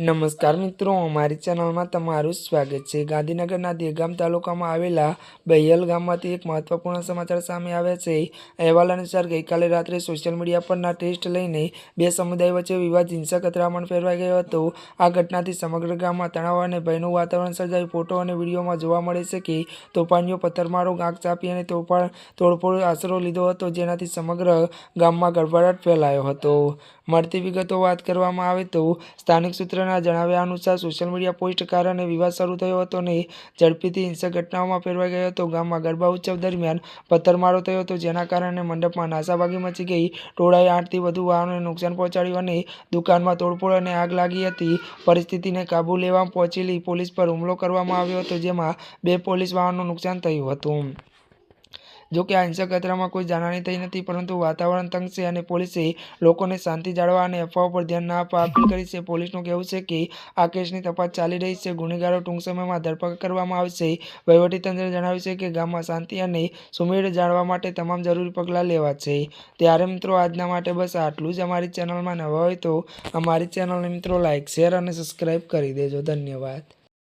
નમસ્કાર મિત્રો, અમારી ચેનલમાં તમારું સ્વાગત છે. ગાંધીનગરના દેગામ તાલુકામાં આવેલા બૈયલ ગામમાંથી એક મહત્વપૂર્ણ સમાચાર સામે આવ્યા છે. અહેવાલ અનુસાર, ગઈકાલે રાત્રે સોશિયલ મીડિયા પરના ટેસ્ટ લઈને બે સમુદાય વચ્ચે વિવાદ, હિંસક અથડામણ ફેરવાઈ ગયો હતો. આ ઘટનાથી સમગ્ર ગામમાં તણાવ અને ભયનું વાતાવરણ સર્જાયું. ફોટો અને વિડીયોમાં જોવા મળે છે કે, તોફાનીઓ, પથ્થરમારો આગ ચાપી અને તોફાન તોડફોડ આશરો લીધો હતો, જેનાથી સમગ્ર ગામમાં ગડબડાટ ફેલાયો હતો. મળતી વિગતો વાત કરવામાં આવે તો, સ્થાનિક સૂત્રના જણાવ્યા અનુસાર સોશિયલ મીડિયા પોસ્ટ કારણે વિવાદ શરૂ થયો હતો અને ઝડપીથી હિંસક ઘટનાઓમાં ફેરવાઈ ગયો હતો. ગામમાં ગરબા ઉત્સવ દરમિયાન પથ્થરમારો થયો હતો, જેના કારણે મંડપમાં નાસાભાગી મચી ગઈ. ટોળાએ આઠથી વધુ વાહનોને નુકસાન પહોંચાડ્યું અને દુકાનમાં તોડફોડ અને આગ લાગી હતી. પરિસ્થિતિને કાબૂ લેવા પહોંચેલી પોલીસ પર હુમલો કરવામાં આવ્યો હતો, જેમાં બે પોલીસ વાહનનું નુકસાન થયું હતું. જોકે આ હિંસક યાત્રામાં કોઈ જાનહાની થઈ નથી, પરંતુ વાતાવરણ તંગ છે અને પોલીસે લોકોને શાંતિ જાળવવા અને અફવાઓ પર ધ્યાન ના આપવા અપીલ કરી છે. પોલીસનું કહેવું છે કે આ કેસની તપાસ ચાલી રહી છે. ગુનેગારો ટૂંક સમયમાં ધરપકડ કરવામાં આવશે. વહીવટીતંત્રે જણાવ્યું છે કે ગામમાં શાંતિ અને સુમેળ જાળવા માટે તમામ જરૂરી પગલાં લેવા છે ત્યારે મિત્રો, આજના માટે બસ આટલું જ. અમારી ચેનલમાં નવા હોય તો અમારી ચેનલને મિત્રો લાઇક શેર અને સબસ્ક્રાઈબ કરી દેજો. ધન્યવાદ.